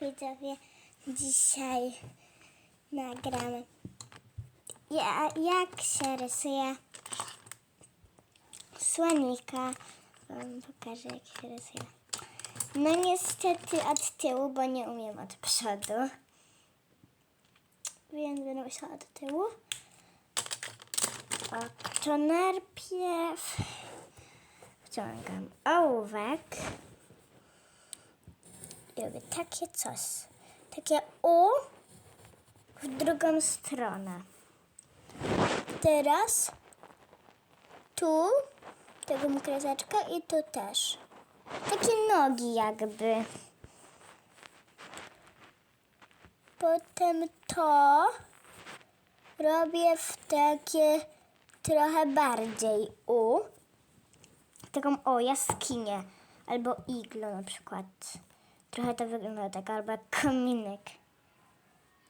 widzowie, dzisiaj nagramy ja, jak się rysuje słonika. Wam pokażę jak się rysuje. No niestety od tyłu, bo nie umiem od przodu. Więc będę musiała od tyłu. O, to najpierw wciągam ołówek. Robię takie coś. Takie U w drugą stronę. Teraz tu tego kreseczka i tu też. Takie nogi jakby. Potem to robię w takie trochę bardziej U. Taką o jaskinię albo iglo na przykład. Trochę to wygląda tak, albo jak kominek.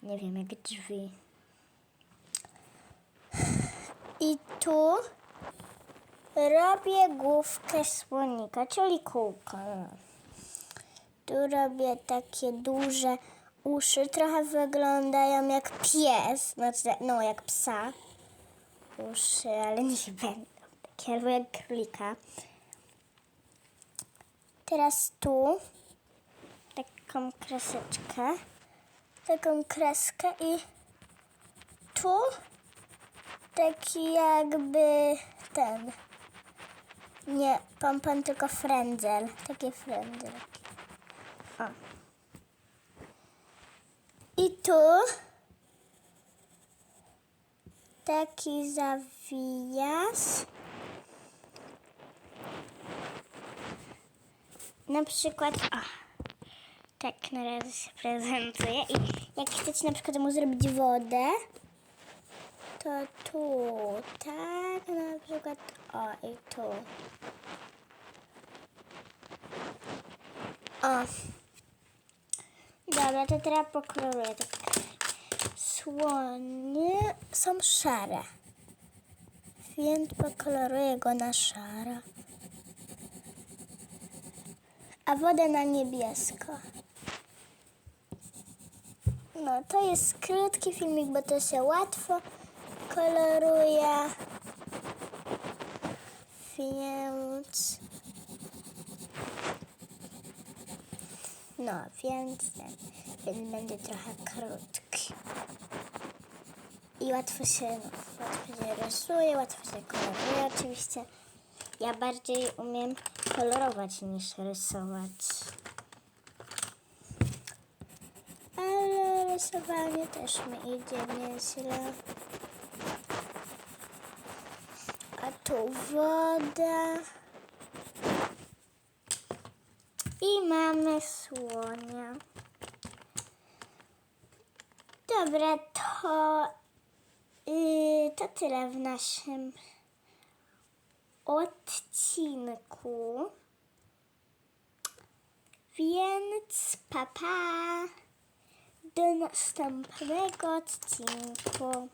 Nie wiem, jak drzwi. I tu robię główkę słonika, czyli kółko. Tu robię takie duże uszy, trochę wyglądają jak pies, znaczy, no jak psa. Uszy, ale nie będą takie, albo jak królika. Teraz tu taką kreseczkę, taką kreskę i tu taki jakby ten, nie pompon, tylko frędzel, takie frędzel. I tu taki zawijas. Na przykład, tak na razie się prezentuje. I jak chcecie na przykład mu zrobić wodę, to tu, tak, na przykład, o, i tu. O. Dobra, to teraz pokroję. Tak. Słonie są szare, więc pokoloruję go na szaro. A wodę na niebiesko. No, to jest krótki filmik, bo to się łatwo koloruje. Więc. No, więc ten, więc będzie trochę krótki. I łatwo się, no, łatwo się rysuje, łatwo się koloruje oczywiście. Ja bardziej umiem kolorować niż rysować. Ale rysowanie też mi idzie nieźle. A tu woda. I mamy słonia. Dobra, to, yy, to tyle w naszym odcinku. Więc papa. Do następnego odcinku.